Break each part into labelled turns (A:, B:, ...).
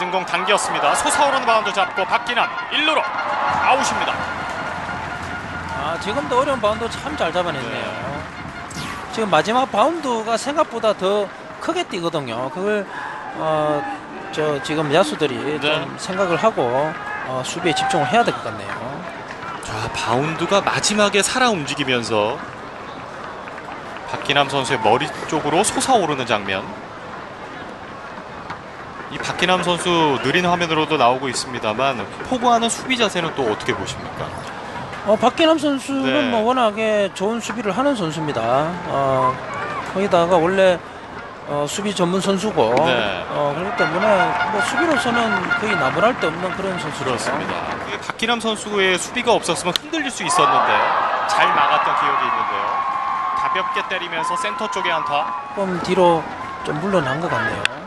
A: 낮은 공 당겼습니다. 솟아오르는 바운드 잡고 박기남 1루로 아웃입니다.
B: 아, 지금도 어려운 바운드 참 잘 잡아냈네요. 지금 마지막 바운드가 생각보다 더 크게 뛰거든요. 그걸 어, 저 지금 야수들이 좀 생각을 하고 어, 수비에 집중을 해야 될 것 같네요.
A: 자, 바운드가 마지막에 살아 움직이면서 박기남 선수의 머리 쪽으로 솟아오르는 장면. 이 박기남 선수 느린 화면으로도 나오고 있습니다만 포구하는 수비 자세는 또 어떻게 보십니까?
B: 어, 박기남 선수는
A: 네.
B: 뭐 워낙에 좋은 수비를 하는 선수입니다. 어, 거기다가 원래 어, 수비 전문 선수고
A: 네.
B: 어, 그렇기 때문에 뭐 수비로서는 거의 나무랄 데 없는 그런 선수죠.
A: 그렇습니다. 박기남 선수의 수비가 없었으면 흔들릴 수 있었는데 잘 막았던 기억이 있는데요. 가볍게 때리면서 센터 쪽에 안타.
B: 조금 뒤로 좀 물러난 것 같네요.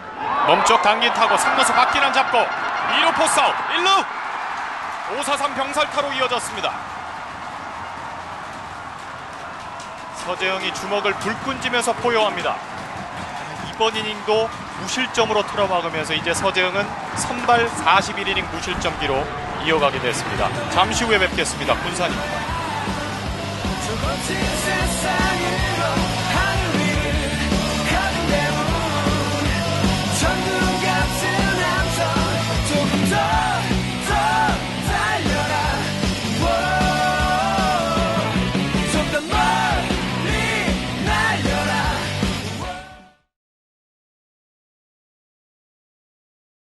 A: 몸쪽 당긴 타고 3루수 박기남 잡고 2루 포스아웃 1루 543 병살타로 이어졌습니다. 서재영이 주먹을 불끈지면서 포효합니다. 이번 이닝도 무실점으로 틀어막으면서 이제 서재영은 선발 41이닝 무실점 기록 이어가게 됐습니다. 잠시 후에 뵙겠습니다. 군산입니다.